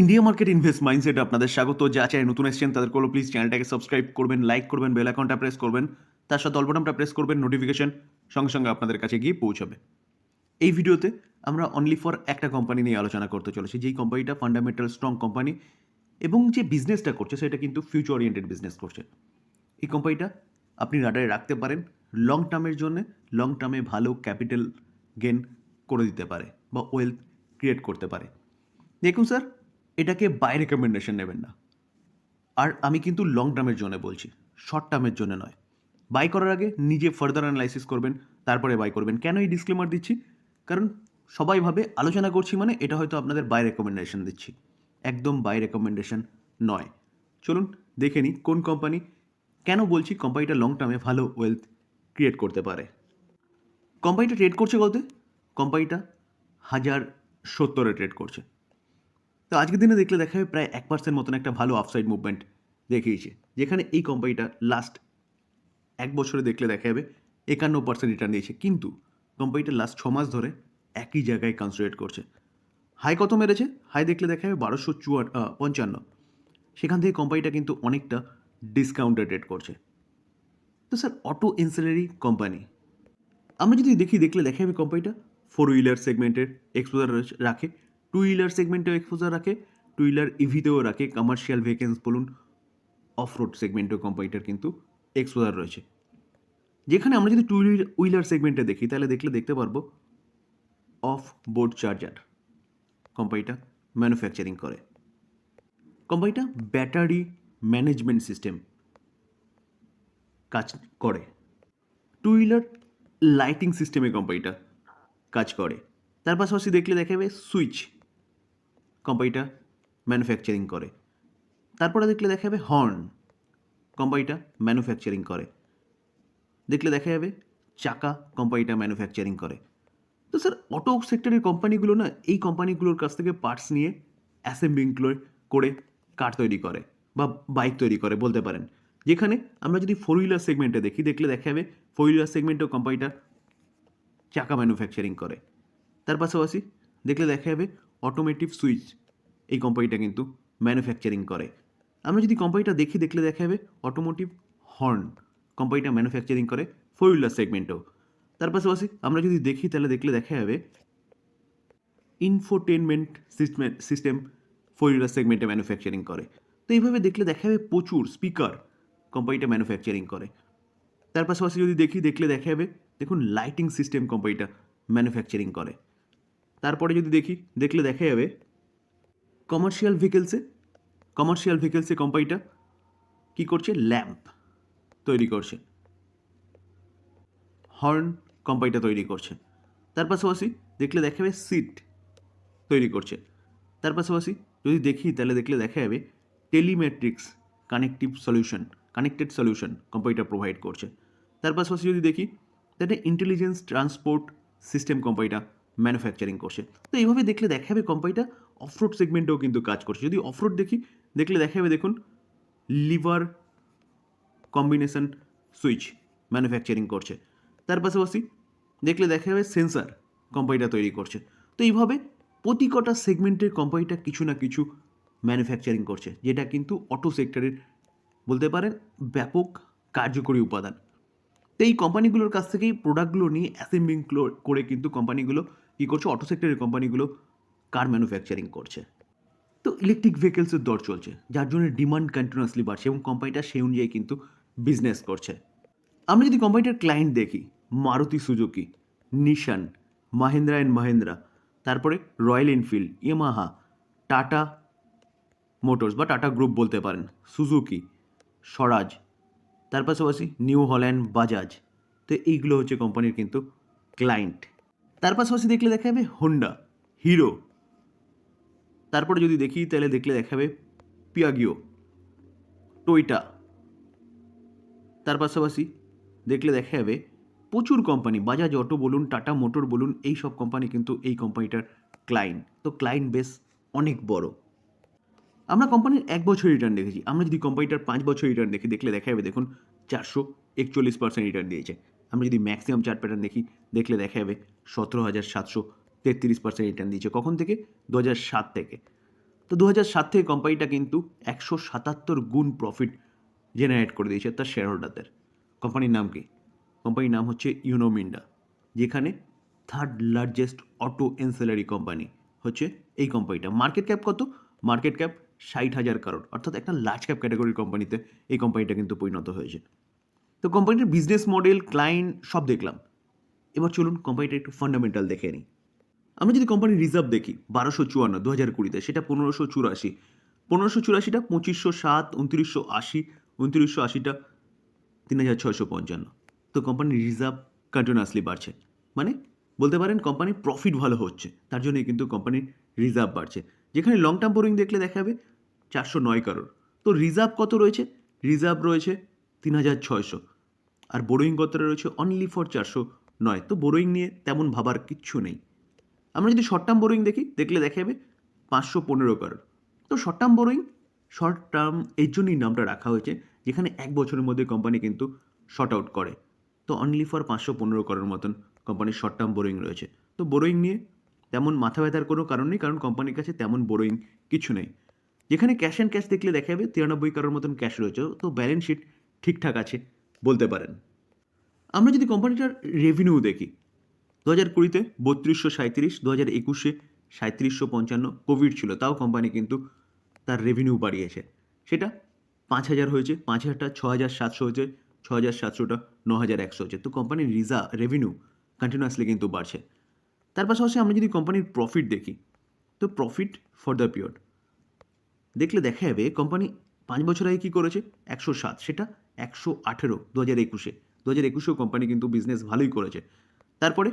India market invest mindset আপনাদের স্বাগত। যা চাই নতুন এসছেন, তাদের কোনো প্লিজ চ্যানেলটাকে সাবস্ক্রাইব করবেন লাইক করবেন বেল আইকনটা প্রেস করবেন। তার সাথে অল্পটামটা প্রেস করবেন নোটিফিকেশন সঙ্গে সঙ্গে আপনাদের কাছে গিয়ে পৌঁছাবে। এই ভিডিওতে আমরা অনলি ফর একটা কোম্পানি নিয়ে আলোচনা করতে চলেছি, যেই কোম্পানিটা ফান্ডামেন্টাল স্ট্রং কোম্পানি এবং যে বিজনেসটা করছে, সেটা কিন্তু ফিউচার ওরিয়েন্টেড বিজনেস করছে। এই কোম্পানিটা আপনি রাডারে রাখতে পারেন লং টার্মের জন্য লং টার্মে ভালো ক্যাপিটাল গেন করে দিতে পারে বা ওয়েলথ ক্রিয়েট করতে পারে। দেখুন স্যার এটাকে বাই রেকমেন্ডেশন নেবেন না। আর আমি কিন্তু লং টার্মের জন্য বলছি শর্ট টার্মের জন্য নয়। বাই করার আগে নিজে ফার্দার অ্যানালাইসিস করবেন, তারপরে বাই করবেন। কেন এই ডিসক্লেমার দিচ্ছি? কারণ সবাই ভাবে, আলোচনা করছি মানে এটা হয়তো আপনাদের বাই রেকমেন্ডেশন দিচ্ছি। একদম বাই রেকমেন্ডেশন নয়। চলুন দেখে নিই কোন কোম্পানি কেন বলছি কোম্পানিটা লং টার্মে ভালো ওয়েলথ ক্রিয়েট করতে পারে। কোম্পানিটা ট্রেড করছে কত কোম্পানিটা হাজার সত্তরে ট্রেড করছে। তো আজকের দিনে দেখলে দেখা যাবে প্রায় এক পার্সেন্ট মতন একটা ভালো আফসাইড মুভমেন্ট দেখিয়েছে। যেখানে এই কোম্পানিটা লাস্ট এক বছরে দেখলে দেখা যাবে একান্ন পার্সেন্ট রিটার্ন দিয়েছে। কিন্তু কোম্পানিটা লাস্ট ছ মাস ধরে একই জায়গায় কনসেন্ট্রেট করছে। হাই কত মেরেছে? হাই দেখলে দেখা যাবে বারোশো চুয়া পঞ্চান্ন। সেখান থেকে কোম্পানিটা কিন্তু অনেকটা ডিসকাউন্টে ট্রেড করছে। তো স্যার অটো ইনসিলারি কোম্পানি আমরা যদি দেখি, দেখলে দেখা যাবে কোম্পানিটা ফোর হুইলার সেগমেন্টের এক্সপোজার রাখে। টু হুইলার সেগমেন্টেও এক্সপোজার রাখে টু হুইলার ইভিতেও রাখে কমার্শিয়াল ভেহিকেলস বলুন অফ রোড সেগমেন্টেও কোম্পানিটার কিন্তু এক্সপোজার রয়েছে। যেখানে আমরা যদি টু হুইলার সেগমেন্টে দেখি, তাহলে দেখলে দেখতে পারব অফ বোর্ড চার্জার কোম্পানিটা ম্যানুফ্যাকচারিং করে। কোম্পানিটা ব্যাটারি ম্যানেজমেন্ট সিস্টেম কাজ করে। টু হুইলার লাইটিং সিস্টেমে কোম্পানিটা কাজ করে। তার পাশাপাশি দেখলে দেখা সুইচ কোম্পানিটা ম্যানুফ্যাকচারিং করে। তারপরে দেখলে দেখা যাবে হর্ন কোম্পানিটা ম্যানুফ্যাকচারিং করে। দেখলে দেখা যাবে চাকা কোম্পানিটা ম্যানুফ্যাকচারিং করে। তো স্যার অটো সেক্টরের কোম্পানিগুলো না, এই কোম্পানিগুলোর কাছ থেকে পার্টস নিয়ে অ্যাসেম্বলিং করে কার তৈরি করে বা বাইক তৈরি করে বলতে পারেন। যেখানে আমরা যদি ফোর হুইলার সেগমেন্টে দেখি, দেখলে দেখা যাবে ফোর হুইলার সেগমেন্টেও কোম্পানিটা চাকা ম্যানুফ্যাকচারিং করে। তার পাশাপাশি দেখলে দেখা যাবে অটোমেটিভ সুইচ এই কোম্পানিটা কিন্তু ম্যানুফ্যাকচারিং করে। আমরা যদি কোম্পানিটা দেখি, দেখলে দেখা যাবে অটোমোটিভ হর্ন কোম্পানিটা ম্যানুফ্যাকচারিং করে ফোর হুইলার সেগমেন্টেও তার পাশাপাশি আমরা যদি দেখি, তাহলে দেখলে দেখা যাবে infotainment system system four wheeler সেগমেন্টে ম্যানুফ্যাকচারিং করে। তো এইভাবে দেখলে দেখা যাবে প্রচুর স্পিকার কোম্পানিটা ম্যানুফ্যাকচারিং করে। তার পাশাপাশি যদি দেখি, দেখলে দেখা যাবে, দেখুন লাইটিং সিস্টেম কোম্পানিটা ম্যানুফ্যাকচারিং করে। তারপরে যদি দেখি, দেখলে দেখা যাবে কমার্শিয়াল ভেহিকেলসে কমার্শিয়াল ভেহিকেলসে কোম্পানিটা কী করছে? ল্যাম্প তৈরি করছে। হর্ন কোম্পানিটা তৈরি করছে। তার পাশাপাশি দেখলে দেখা যাবে সিট তৈরি করছে। তার পাশাপাশি যদি দেখি, তাহলে দেখলে দেখা যাবে telematics connective solution connected solution কোম্পানিটা প্রোভাইড করছে। তার পাশাপাশি যদি দেখি, তাহলে ইন্টেলিজেন্স ট্রান্সপোর্ট সিস্টেম কোম্পানিটা ম্যানুফ্যাকচারিং করছে। তো এইভাবে দেখলে দেখা যাবে কোম্পানিটা অফরোড সেগমেন্টেও কিন্তু কাজ করছে। যদি অফরোড দেখি, দেখলে দেখা যাবে দেখুন, লিভার কম্বিনেশন সুইচ ম্যানুফ্যাকচারিং করছে। তার পাশাপাশি দেখলে দেখা যাবে সেন্সার কোম্পানিটা তৈরি করছে। তো এইভাবে প্রতি কটা সেগমেন্টের কোম্পানিটা কিছু না কিছু ম্যানুফ্যাকচারিং করছে, যেটা কিন্তু অটো সেক্টরের বলতে পারেন ব্যাপক কার্যকরী উপাদান। তো এই কোম্পানিগুলোর কাছ থেকেই প্রোডাক্টগুলো নিয়ে অ্যাসেম্বলিং করে কিন্তু কোম্পানিগুলো কী করছে, অটো সেক্টরের কোম্পানিগুলো কার ম্যানুফ্যাকচারিং করছে? তো ইলেকট্রিক ভেহিকেলসের দর চলছে, যার জন্য ডিমান্ড কন্টিনিউয়াসলি বাড়ছে এবং কোম্পানিটা সেই অনুযায়ী কিন্তু বিজনেস করছে। আমরা যদি কোম্পানিটার ক্লায়েন্ট দেখি, Maruti Suzuki Nissan Mahindra and Mahindra তারপরে Royal Enfield Yamaha Tata Motors বা টাটা গ্রুপ বলতে পারেন সুজুকি স্বরাজ তার পাশাপাশি নিউ হল্যান্ড বাজাজ তো এইগুলো হচ্ছে কোম্পানির কিন্তু ক্লায়েন্ট তার পাশাপাশি দেখলে দেখা যাবে হোন্ডা হিরো তারপরে যদি দেখি, তাহলে দেখলে দেখাবে পিয়াগিও টয়টা তার পাশাপাশি দেখলে দেখা যাবে প্রচুর কোম্পানি বাজাজ অটো বলুন টাটা মোটর বলুন, এই সব কোম্পানি কিন্তু এই কোম্পানিটার ক্লায়েন্ট তো ক্লায়েন্ট বেস অনেক বড়। আমরা কোম্পানির এক বছর রিটার্ন দেখেছি। আমরা যদি কোম্পানিটার পাঁচ বছর রিটার্ন দেখি, দেখলে দেখা যাবে দেখুন, চারশো একচল্লিশ পার্সেন্ট রিটার্ন দিয়েছে। আমরা যদি ম্যাক্সিমাম চার্ট প্যাটার্ন দেখি, দেখলে দেখা যাবে সতেরো হাজার সাতশো তেত্রিশ পার্সেন্ট রিটার্ন দিয়েছে। কখন থেকে? দু সাত থেকে। তো দু সাত থেকে কোম্পানিটা কিন্তু একশো সাতাত্তর গুণ প্রফিট জেনারেট করে দিয়েছে তার শেয়ার হোল্ডারদের কোম্পানির নাম কি? কোম্পানির নাম হচ্ছে ইউনোমিন্ডা যেখানে third largest auto ancillary company হচ্ছে এই কোম্পানিটা মার্কেট ক্যাপ কত? মার্কেট ক্যাপ ষাট হাজার কারোর অর্থাৎ একটা লার্জ ক্যাপ ক্যাটাগরির কোম্পানিতে এই কোম্পানিটা কিন্তু পরিণত হয়েছে। তো কোম্পানিটার বিজনেস মডেল ক্লায়েন্ট সব দেখলাম। এবার চলুন কোম্পানিটা একটু ফান্ডামেন্টাল দেখে নিই। আমরা যদি কোম্পানির রিজার্ভ দেখি, বারোশো চুয়ান্ন দু হাজার কুড়িতে, সেটা পনেরোশো চুরাশি। পনেরোশো চুরাশিটা, পঁচিশশো সাত উনত্রিশশো আশি, উনত্রিশশো আশিটা, তিন হাজার ছয়শো পঞ্চান্ন। তো কোম্পানির রিজার্ভ কন্টিনিউয়াসলি বাড়ছে। মানে বলতে পারেন কোম্পানির প্রফিট ভালো হচ্ছে। তার জন্যই কিন্তু কোম্পানির রিজার্ভ বাড়ছে। যেখানে লং টার্ম বোরিং দেখলে দেখা যাবে, চারশো নয় কারোর তো রিজার্ভ কত রয়েছে? রিজার্ভ রয়েছে তিন হাজার ছয়শো। আর বোরোয়িং কতটা রয়েছে? অনলি ফর চারশো নয়। তো বোরোয়িং নিয়ে তেমন ভাবার কিচ্ছু নেই। আমরা যদি শর্ট টার্ম বোরোয়িং দেখি, দেখলে দেখা যাবে পাঁচশো পনেরো কারোর তো short term borrowing short term এর জন্যই নামটা রাখা হয়েছে, যেখানে এক বছরের মধ্যে কোম্পানি কিন্তু শর্ট আউট করে। তো অনলি ফর পাঁচশো পনেরো করোর মতন কোম্পানির শর্ট টার্ম বোরোয়িং রয়েছে। তো বোরোয়িং নিয়ে তেমন মাথা ব্যথার কোনো কারণ নেই, কারণ কোম্পানির কাছে তেমন বোরোয়িং কিছু নেই। যেখানে ক্যাশ অ্যান্ড ক্যাশ দেখলে দেখা যাবে তিরানব্বই কারোর মতন ক্যাশ রয়েছে। তো ব্যালেন্স শিট ঠিকঠাক আছে বলতে পারেন। আমরা যদি কোম্পানিটার রেভিনিউ দেখি দু হাজার কুড়িতে বত্রিশশো সাঁত্রিশ দু হাজার একুশে সাঁত্রিশশো পঞ্চান্ন কোভিড ছিল। তাও কোম্পানি কিন্তু তার রেভিনিউ বাড়িয়েছে। সেটা পাঁচ হাজার হয়েছে, পাঁচ হাজারটা ছ হাজার সাতশো হয়েছে ছ হাজার সাতশোটা ন হাজার একশো হচ্ছে তো কোম্পানির রিজা রেভিনিউ কন্টিনিউয়াসলি কিন্তু বাড়ছে। তার পাশাপাশি আমরা যদি কোম্পানির প্রফিট দেখি, তো প্রফিট ফর দ্য পিরিয়ড দেখলে দেখা যাবে কোম্পানি পাঁচ বছর আগে কী করেছে? একশো সাত, সেটা একশো আঠেরো দু হাজার একুশে। দু হাজার একুশেও কোম্পানি কিন্তু বিজনেস ভালোই করেছে। তারপরে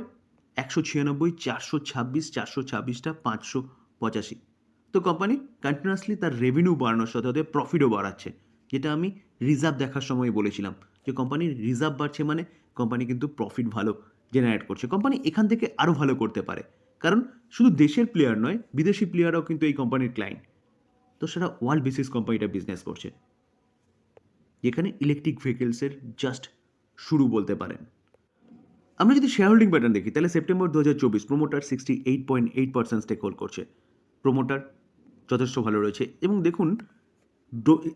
একশো ছিয়ানব্বই, চারশো ছাব্বিশ, চারশো ছাব্বিশটা পাঁচশো পঁচাশি। তো কোম্পানি কন্টিনিউয়াসলি তার রেভিনিউ বাড়ানোর সাথে সাথে প্রফিটও বাড়াচ্ছে। যেটা আমি রিজার্ভ দেখার সময় বলেছিলাম যে কোম্পানির রিজার্ভ বাড়ছে মানে কোম্পানি কিন্তু প্রফিট ভালো জেনারেট করছে। কোম্পানি এখান থেকে আরও ভালো করতে পারে। কারণ শুধু দেশের প্লেয়ার নয়, বিদেশি প্লেয়াররাও কিন্তু এই কোম্পানির ক্লায়েন্ট তো সেটা ওয়ার্ল্ড বেসিস কোম্পানিটা বিজনেস করছে। যেখানে ইলেকট্রিক ভেহিকেলসের জাস্ট শুরু বলতে পারেন। আমরা যদি শেয়ার হোল্ডিং প্যাটার্ন দেখি, তাহলে সেপ্টেম্বর দু হাজার চব্বিশ promoter sixty eight point eight percent stake hold করছে। প্রোমোটার যথেষ্ট ভালো রয়েছে এবং দেখুন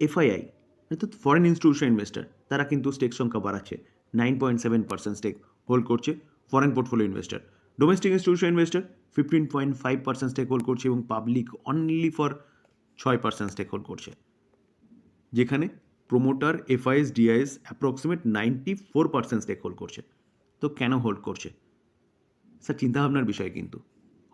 এফআইআই অর্থাৎ ফরেন ইনস্টিটিউশন ইনভেস্টার তারা কিন্তু স্টেক সংখ্যা বাড়াচ্ছে। Nine point seven percent stake hold করছে foreign portfolio investor domestic institution investor fifteen point five percent stake hold করছে এবং পাবলিক অনলি ফর ছয় পার্সেন্ট স্টেক হোল্ড করছে। যেখানে promoter FIs DIs approximate ninety four percent stake hold করছে। তো কেন hold করছে? স্যার, চিন্তাভাবনার বিষয় কিন্তু।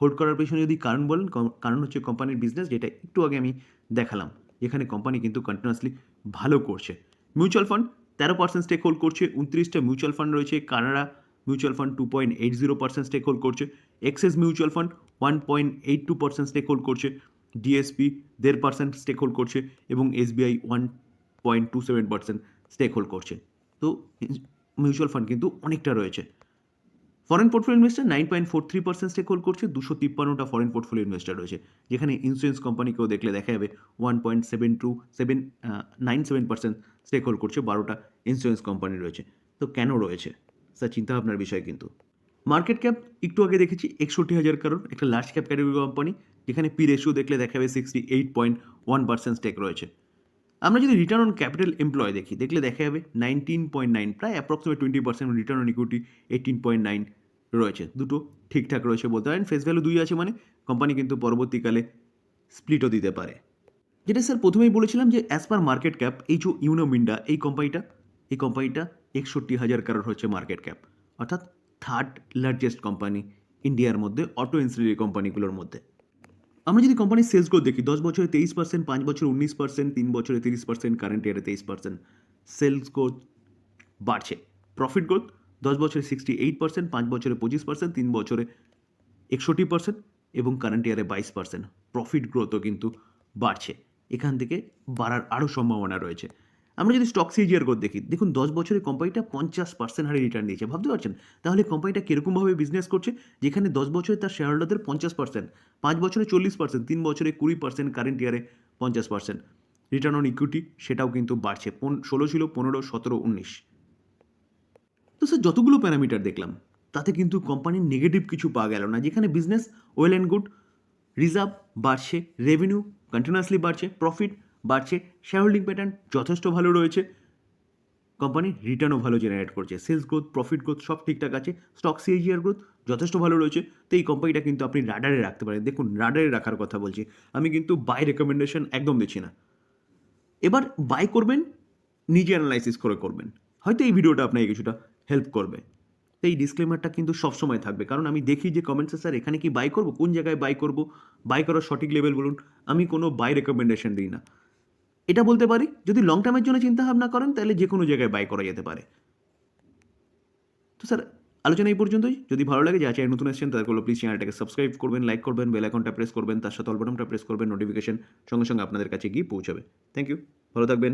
হোল্ড করার পেছনে যদি কারণ বলেন কারণ হচ্ছে কোম্পানির বিজনেস যেটা একটু আগে আমি দেখালাম, যেখানে কোম্পানি কিন্তু কন্টিনিউয়াসলি ভালো করছে। মিউচুয়াল ফান্ড তেরো পার্সেন্ট স্টেক হোল্ড করছে, উনত্রিশটা মিউচুয়াল ফান্ড রয়েছে, Canada mutual fund two point eight zero percent stake hold করছে Axis mutual fund one point eight two percent stake hold করছে ডিএসপি দেড় পার্সেন্ট স্টেক হোল্ড করছে, এবং SBI one point two seven percent stake hold করছে। তো mutual fund কিন্তু অনেকটা রয়েছে। Foreign portfolio investor nine point four three percent stake hold করছে, দুশো তিপ্পান্নটা ফরেন পোর্টফোলিও ইনভেস্টার রয়েছে। যেখানে ইন্স্যুরেন্স কোম্পানিকেও দেখলে দেখা যাবে one point seven two seven nine seven percent stake hold করছে, বারোটা ইন্স্যুরেন্স কোম্পানি রয়েছে। তো কেন রয়েছে? স্যার চিন্তাভাবনার বিষয় কিন্তু। মার্কেট ক্যাপ একটু আগে দেখেছি, একষট্টি হাজার কারণ একটা লার্জ ক্যাপ ক্যাটাগরি কোম্পানি যেখানে পি রেশিও দেখলে দেখা যাবে sixty eight point one percent stake রয়েছে। আমরা যদি রিটার্ন অন ক্যাপিটাল এমপ্লয় দেখি, দেখলে দেখা যাবে নাইনটিন পয়েন্ট নাইন প্রায় approximate twenty percent return on equity eighteen point nine রয়েছে। দুটো ঠিকঠাক রয়েছে বলতে পারেন। ফেস ভ্যালু দুই আছে মানে কোম্পানি কিন্তু পরবর্তীকালে স্প্লিটও দিতে পারে। যেটা স্যার প্রথমেই বলেছিলাম যে অ্যাজ পার মার্কেট ক্যাপ এই যে ইউনোমিন্ডা এই কোম্পানিটা এই কোম্পানিটা একষট্টি হাজার কারোর হচ্ছে মার্কেট ক্যাপ অর্থাৎ থার্ড লার্জেস্ট কোম্পানি ইন্ডিয়ার মধ্যে অটো ইন্সুলিনারি কোম্পানিগুলোর মধ্যে। আমরা যদি কোম্পানির সেলস গ্রোথ দেখি, দশ বছরে তেইশ পার্সেন্ট পাঁচ বছরে উনিশ পার্সেন্ট তিন বছরে তিরিশ পার্সেন্ট কারেন্ট ইয়ারে তেইশ পার্সেন্ট সেলস গ্রোথ বাড়ছে। প্রফিট গ্রোথ দশ বছরে সিক্সটি এইট পার্সেন্ট পাঁচ বছরে পঁচিশ পার্সেন্ট তিন বছরে একষট্টি পার্সেন্ট এবং কারেন্ট ইয়ারে বাইশ পার্সেন্ট প্রফিট গ্রোথও কিন্তু বাড়ছে। এখান থেকে বাড়ার আরও সম্ভাবনা রয়েছে। আমরা যদি স্টক সিজিআর গ্রোথ দেখি, দেখুন দশ বছরে কোম্পানিটা পঞ্চাশ পার্সেন্ট হারে রিটার্ন দিয়েছে ভাবতে পারছেন? তাহলে কোম্পানিটা কীরকমভাবে বিজনেস করছে? যেখানে দশ বছরে তার শেয়ার হোল্ডারদের পঞ্চাশ পার্সেন্ট পাঁচ বছরে চল্লিশ পার্সেন্ট তিন বছরে কুড়ি পার্সেন্ট কারেন্ট ইয়ারে পঞ্চাশ পার্সেন্ট রিটার্ন অন ইকুইটি সেটাও কিন্তু বাড়ছে, পন- ষোলো ছিল পনেরো, সতেরো, উনিশ। তো স্যার যতগুলো প্যারামিটার দেখলাম, তাতে কিন্তু কোম্পানির নেগেটিভ কিছু পাওয়া গেল না, যেখানে business well and good reserve বাড়ছে রেভিনিউ কন্টিনিউয়াসলি বাড়ছে প্রফিট বাড়ছে। শেয়ার হোল্ডিং প্যাটার্ন যথেষ্ট ভালো রয়েছে। কোম্পানি রিটার্নও ভালো জেনারেট করছে। সেলস গ্রোথ প্রফিট গ্রোথ সব ঠিকঠাক আছে। স্টক সিএজিআর গ্রোথ যথেষ্ট ভালো রয়েছে। তো এই কোম্পানিটা কিন্তু আপনি রাডারে রাখতে পারেন। দেখুন রাডারে রাখার কথা বলছি। আমি কিন্তু বাই রেকমেন্ডেশন একদম দিচ্ছি না। এবার বাই করবেন, নিজে অ্যানালাইসিস করে করবেন। হয়তো এই ভিডিওটা আপনাকে কিছুটা হেল্প করবে। তো এই ডিসক্লেমারটা কিন্তু সবসময় থাকবে। কারণ আমি দেখি যে কমেন্টসে স্যার, এখানে কি বাই করব? কোন জায়গায় বাই করব? বাই করার সঠিক লেভেল বলুন। আমি কোনো বাই রেকমেন্ডেশন দিই না। এটা বলতে পারি, যদি লং টার্মের জন্য চিন্তা ভাবনা করেন, তাহলে যে কোনো জায়গায় বাই করা যেতে পারে। তো স্যার আলোচনা এই পর্যন্তই। যদি ভালো লাগে যা চাই নতুন এসেছেন তাদেরগুলো প্লিজ চ্যানেলটাকে সাবস্ক্রাইব করবেন লাইক করবেন বেল আইকনটা প্রেস করবেন, তার সাথে অল বাটনটা প্রেস করবেন নোটিফিকেশন সঙ্গে সঙ্গে আপনাদের কাছে গিয়ে পৌঁছাবে। থ্যাংক ইউ ভালো থাকবেন।